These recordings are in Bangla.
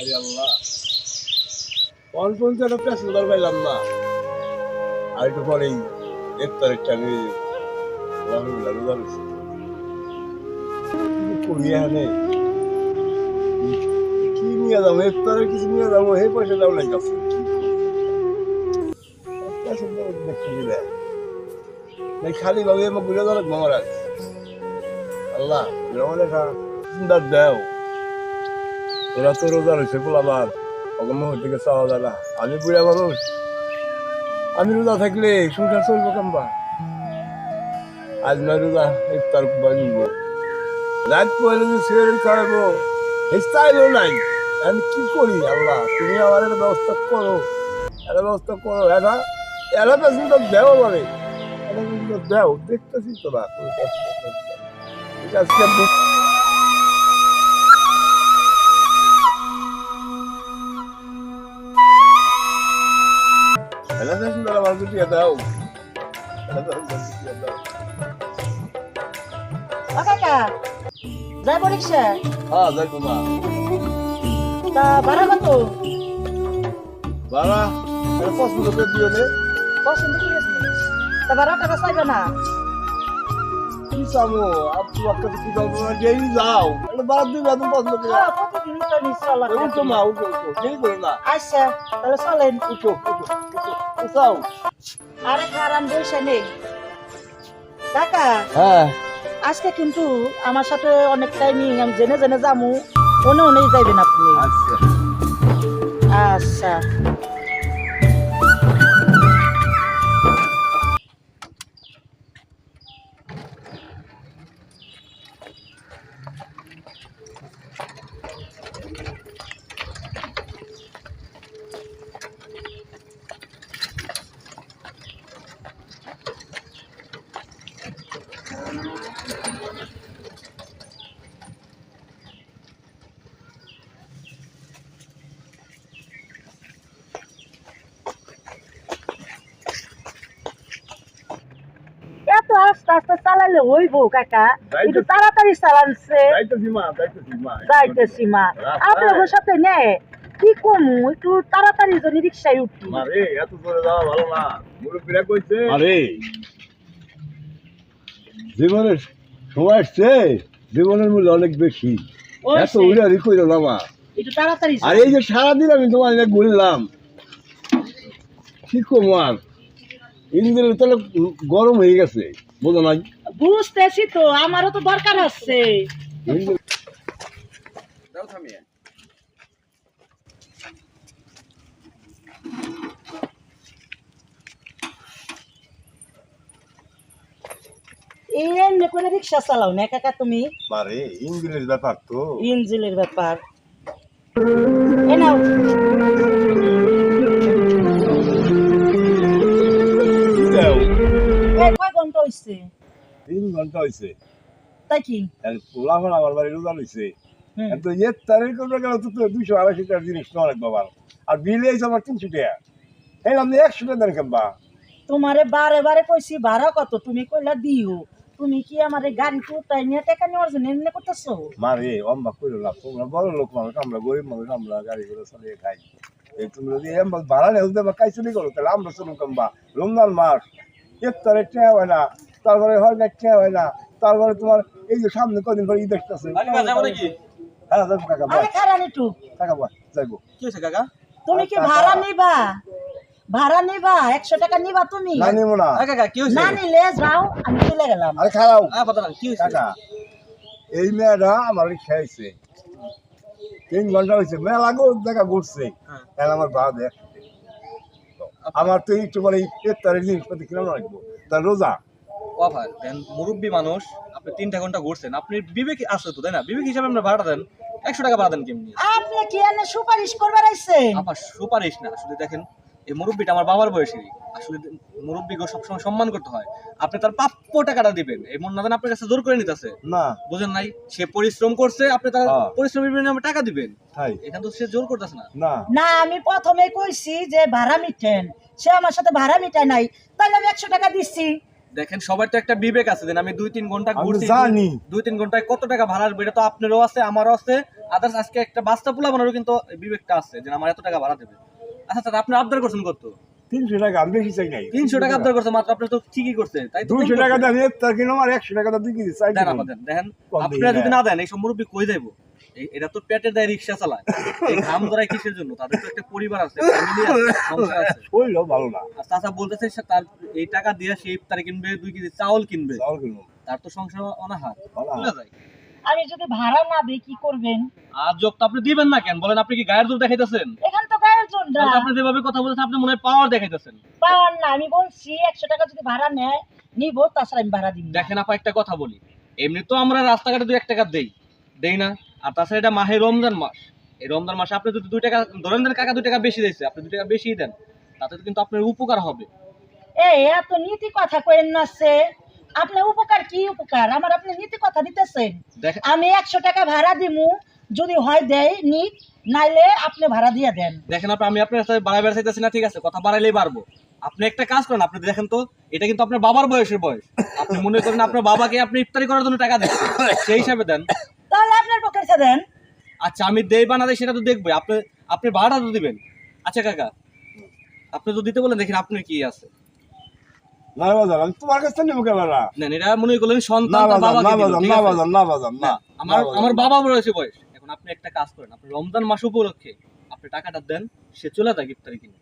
আরে আল্লাহ। কোন কোন তো একটা প্যাসেঞ্জার পাইলাম না। আর একটু পরেই এক তারিখ টানি রহমুল্লাহ রোজা রয়েছে। করিয়া নেই কি নিয়ে যাব? এক তারিখ কিছু নিয়ে যাব? হে পয়সা দাও নাই কাছে। প্যাসেঞ্জার দেখতে দিলে নাই খালি আমার আল্লাহ দেও। ওরা তো রোজা রয়েছে পোলাবার অগম্য হতে গেছে চাওয়া যায় না। আমি বুড়া মানুষ। আমি রোজা থাকলে সংসার চলবো কাম্বা? আজ না রোজা, ইফতার বানিব রাত পরে যে সিগারেট খাওয়াবো স্টাইলও নাই। আমি কি করি আল্লাহ? তুমি আমার একটা ব্যবস্থা করো। একটা ব্যবস্থা করো। এটা এরা পেছনটা দেও বলে। এটা কিন্তু দেও দেখতেছি তো না, কোনো কাজ না। ঠিক আছে আজকে এলা দেখুন তারা আমার কিছু দাও এলা দেখুন আমার কিছু দাও ও কাকা যাইব রিক্সা হ্যাঁ দেখো মা তা ভাড়া কত বাবা এটা পছন্দ করে দিও নে পছন্দ করেছি তা ভাড়া টাকা চাইবে না কি আর তোমার কাছে কি যাব না যেই যাও এটা বাদ দিন না তুমি পছন্দ করে হ্যাঁ, প্রতিদিনই তো নিশ্চয় আল্লাহ উঠো। মা উঠো উঠো দেরি করো না আচ্ছা তাহলে চলেন উঠো উঠো উঠো উঠাও আরে খারাপ বসে নেই কাকা হ্যাঁ আজকে কিন্তু আমার সাথে অনেক টাইমই আমি জেনে জেনে যামু অনে অনেই যাইবেন আপনি আচ্ছা আচ্ছা চালাইলে হইব কাকা একটু তাড়াতাড়ি চালানছে যাইতেছি মা। আপনাদের সাথে নে কি কমু একটু তাড়াতাড়ি যদি রিক্সায় উঠি। এত দূরে যাওয়া ভালো না। মুরব্বীরা কইছে আরে জীবনের সময় আসছে জীবনের মূল্য অনেক বেশি। ওই এত উড়ারি কইরো না মা। একটু তাড়াতাড়ি আর এই যে সারাদিন আমি তোমার ঘুরলাম কি কম আর? ইঞ্জিনের তাহলে গরম হয়ে গেছে বোঝো না বুঝতেছি তো আমারও তো দরকার এমনি করে রিক্সা চালাও না কাকা তুমি। ইঞ্জিনের ব্যাপার তো। ইঞ্জিনের ব্যাপার। এ নাও। কয় ঘণ্টা হইছে? তিন ঘণ্টা হয়েছে তাই কি? পোলাফান আমার বাড়ি রোজা লইছে। তো এর তারিখ করবে গেল তো দুইশো আড়াইশো টাকার জিনিস অনেক বাবার আর বিলে এসে আমার তিনশো টাকা। এই আপনি একশো টাকা দেন কেমবা। তোমারে বারে বারে কইছি ভাড়া কত? তুমি কইলা দিও। তুমি কি আমার তো তাই নিয়ে টাকা নেওয়ার জন্য এমনি করতেছো? মারে অম্বা কইলো না তোমরা বড় লোক মানুষ আমরা গরিব মানুষ আমরা গাড়ি করে চালিয়ে খাই। এই তুমি যদি এম ভাড়া নেই দেবা কাই চুরি করো তাহলে আমরা চলুন কেমবা। রমজান মাস ইফতারে টেয়া হয় না। তারপরে হয় না টেয়া হয় না। তারপরে তোমার এই যে সামনে কদিন পরে ঈদ আসতেছে। হ্যাঁ যাব কাকা আরে বাস খারাপ একটু কাকা বাস যাইবো। কি হয়েছে কাকা? তুমি কি ভাড়া নিবা? ভাড়া নিবা? একশো টাকা নিবা তুমি? না নিবো না। কাকা কি হয়েছে? না নিলে যাও আমি চলে গেলাম। আরে খারাপ আরে কথা কি হয়েছে? কাকা এই মেয়েটা আমার খেয়েছে। তিন ঘণ্টা হয়েছে মেলা গো দেখা ঘুরছে। হ্যাঁ। তাহলে আমার বা দেখ আমার তো একটু পরে ইফতারের জিনিসপাতি কিনা রাখব তার রোজা? ভাই দেন মুরব্বী মানুষ আপনি তিনটা ঘণ্টা ঘুরছেন আপনি বিবেক আছে তো তাই না? বিবেক হিসাবে আমরা ভাড়া দেন একশো টাকা ভাড়া দেন কেমনি? আপনি কি এনে সুপারিশ করবার আইছেন? আমার সুপারিশ না আসলে দেখেন এই মুরব্বীটা আমার বাবার বয়সী আসলে মুরব্বীকে সবসময় সম্মান করতে হয়। আপনি তার প্রাপ্য টাকাটা দিবেন। এই মন না দেন আপনার কাছে জোর করে নিতেছে। না। বুঝেন নাই? সে পরিশ্রম করছে আপনি তার হ্যাঁ। পরিশ্রমের বিনিময়ে টাকা দিবেন। তাই। এখানে তো সে জোর করতেছে না। না। না আমি প্রথমে কইছি যে ভাড়া মিটেন। সে আমার সাথে ভাড়া মিটায় নাই তাহলে আমি একশো টাকা দিচ্ছি। দেখেন সবার তো একটা বিবেক আছে যে আমি দুই তিন ঘণ্টা ঘুরছি জানি। দুই তিন ঘন্টায় কত টাকা ভাড়া আসবে এটা তো আপনারও আছে আমারও আছে। আদার্স আজকে একটা বাস্তা পোলা বানারও কিন্তু বিবেকটা আছে যে আমার এত টাকা ভাড়া দেবে। আচ্ছা স্যার আপনি আবদার করছেন কত? তিনশো টাকা আমি বেশি চাই নাই। তিনশো টাকা আবদার করছে মাত্র আপনি তো ঠিকই করছে তাই কম টাকা। দেন তার কিনো একশো টাকা দুই কেজি চাই দেন দেখেন আপনারা যদি না। না দেন এই সব মুরব্বী কই যাইবো? এরা তো পেটের দায় রিক্সা চালায়। এই ঘাম ধরায় কিসের জন্য? তাদের তো একটা পরিবার আছে ফ্যামিলি আছে সংসার আছে। শরীর ভালো না। আর চাচা বলতেছে সে তার এই টাকা দিয়ে সে ইফতারে কিনবে দুই কেজি চাউল কিনবে। চাউল কিনো তার তো সংসার অনাহার। বুঝা যায়। আমি যদি ভাড়া না দিই কি করবেন? আর যোগ তো আপনি দিবেন না কেন? বলেন আপনি কি গায়ের জোর দেখাইতেছেন? এখান তো গায়ের জন্য তাহলে আপনি যেভাবে কথা বলতেছেন আপনি মনে হয় পাওয়ার দেখাইতেছেন। পাওয়ার না আমি বলছি একশো টাকা যদি ভাড়া নেয় নিব তাছাড়া আমি ভাড়া দিব না। দেখেন আপা একটা কথা বলি। এমনি তো আমরা রাস্তাঘাটে দুই এক টাকা দেই। দেই না? আর তাছাড়া এটা মাহে রমজান মাস। এই রমজান মাসে আপনি যদি দুই টাকা ধরেন দেন কাকা দুই টাকা বেশি দিয়েছে আপনি দুই টাকা বেশি দেন তাতে তো কিন্তু আপনার উপকার হবে। এই এত নীতি কথা কইেন না সে। আপনার উপকার কি উপকার? আমার আপনি নীতি কথা দিতেছেন। আমি একশো টাকা ভাড়া দিমু যদি হয় দেয় নিক নাইলে আপনি ভাড়া দিয়ে দেন। দেখেন আপনি আমি আপনার সাথে বাড়াই বেড়া চাইতেছি না ঠিক আছে কথা বাড়াইলেই পারব আপনি একটা কাজ করেন আপনি দেখেন তো এটা কিন্তু আপনার বাবার বয়সের বয়স। আপনি মনে করেন আপনার বাবাকে আপনি ইফতারি করার জন্য টাকা দেন সেই হিসাবে দেন। পক্ষে দেন। আচ্ছা আমি দেই বা না দেই সেটা তো দেখব। আপনি আপনি ভাড়াটা তো দিবেন। আচ্ছা কাকা আপনি তো দিতে বলেন দেখেন আপনার কি আছে। না বাজার আমি তোমার কাছ থেকে নেব কেন না এটা মনে করলেন সন্তান তার বাজার না বাজার না বাজার না বাজার না না আমার আমার বাবা। বাবা রয়েছে বয়স। এখন আপনি একটা কাজ করেন আপনি রমজান মাস উপলক্ষে আপনি টাকাটা দেন সে চলে যায় ইফতারি কিনে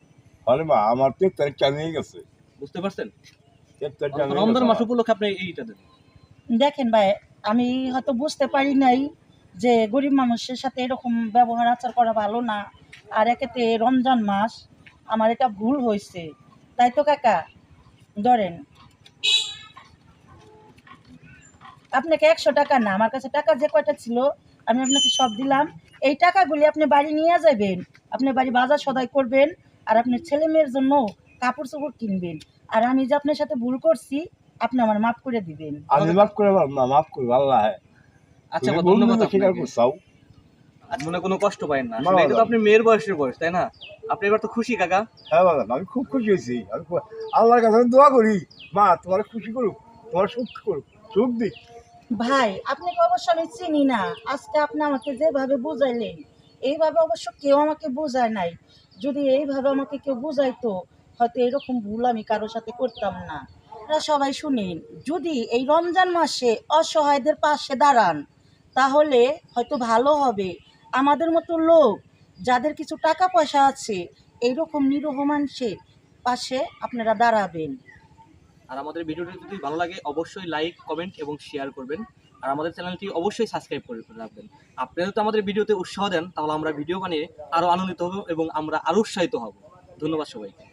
আরে মা আমার পেট তারিখ কেন গেছে? বুঝতে পারছেন? রমজান মাস উপলক্ষে আপনি এইটা দেন। দেখেন ভাই আমি হয়তো বুঝতে পারি নাই যে গরিব মানুষের সাথে এরকম ব্যবহার আচার করা ভালো না। আর একেতে রমজান মাস, আমার এটা ভুল হয়েছে তাই তো কাকা, ধরেন। আপনাকে একশো টাকা না, আমার কাছে টাকা যে কয়টা ছিল, আমি আপনাকে সব দিলাম। এই টাকাগুলি আপনি বাড়ি নিয়ে যাবেন। আপনি বাড়ি বাজার সদাই করবেন, আর আপনার ছেলে মেয়ের জন্য কাপড় চোপড় কিনবেন। আর আমি যে আপনার সাথে ভুল করছি, আপনি আমার মাফ করে দিবেন। আমি মাফ করে, মাফ করব, আল্লাহ। আচ্ছা তুমি আপা, বন্ধু ধন্যবাদ স্বীকার আপনাকে। করছাও আজ মনে কোনো কষ্ট পাইন না। না, এটা তো আপনি মেয়ের বয়সের বয়স তাই না? আপনি এবার তো খুশি কাকা। হ্যাঁ বাবা আমি খুব খুশি হয়েছি। আমি আল্লাহর কাছে দোয়া করি। মা তোমার খুশি করুক তোমার সুখ করুক সুখ দিক। ভাই আপনাকে অবশ্য আমি চিনি না। আজকে আপনি আমাকে যেভাবে বুঝাইলেন এইভাবে অবশ্য কেউ আমাকে বোঝায় নাই। যদি এইভাবে আমাকে কেউ বুঝাইতো হয়তো এরকম ভুল আমি কারোর সাথে করতাম না। আপনারা সবাই শুনেন যদি এই রমজান মাসে অসহায়দের পাশে দাঁড়ান তাহলে হয়তো ভালো হবে। আমাদের মতো লোক যাদের কিছু টাকা পয়সা আছে, এইরকম নিরহ মানুষের পাশে আপনারা দাঁড়াবেন। আর আমাদের ভিডিওটি যদি ভালো লাগে, অবশ্যই লাইক, কমেন্ট এবং শেয়ার করবেন। আর আমাদের চ্যানেলটি অবশ্যই সাবস্ক্রাইব করে রাখবেন। আপনারা যদি আমাদের ভিডিওতে উৎসাহ দেন, তাহলে আমরা ভিডিও বানিয়ে আরও আনন্দিত হব এবং আমরা আরও উৎসাহিত হব। ধন্যবাদ সবাইকে।